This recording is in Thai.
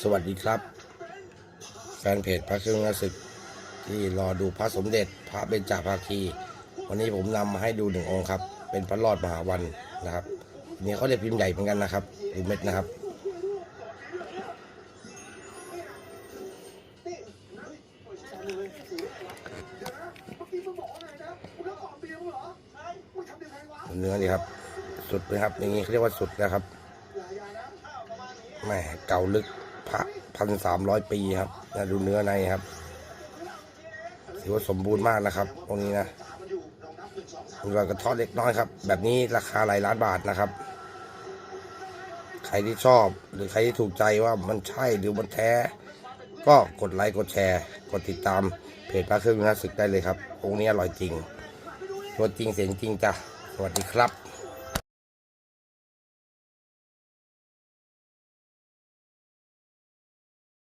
สวัสดีครับ แฟนเพจพระเครื่องราศึก ที่รอดูพระสมเด็จพระเบญจาภาคี วันนี้ผมนำมาให้ดูหนึ่งองค์ครับ เป็นพระรอดมหาวันนะครับนี่เขาเรียกพิมพ์ใหญ่เหมือนกันนะครับดูเม็ดนะครับ เนื้อนี่ครับ สุดนะครับอย่างนี้เขาเรียกว่าสุดนะครับแหม่เก่าลึก พระพันสามร้อยปีครับนะดูเนื้อในครับถือว่าสมบูรณ์มากนะครับตรงนี้นะมีรอยกระทาะเล็กน้อยครับ แบบนี้ราคาหลายล้านบาทนะครับ ใครที่ชอบหรือใครที่ถูกใจว่ามันใช่หรือมันแท้ ก็กดไลค์กดแชร์ กดติดตามเพจพระเครื่องนักศึกได้เลยครับองค์นี้อร่อยจริงตัวจริงเสียงจริงจ้ะสวัสดีครับ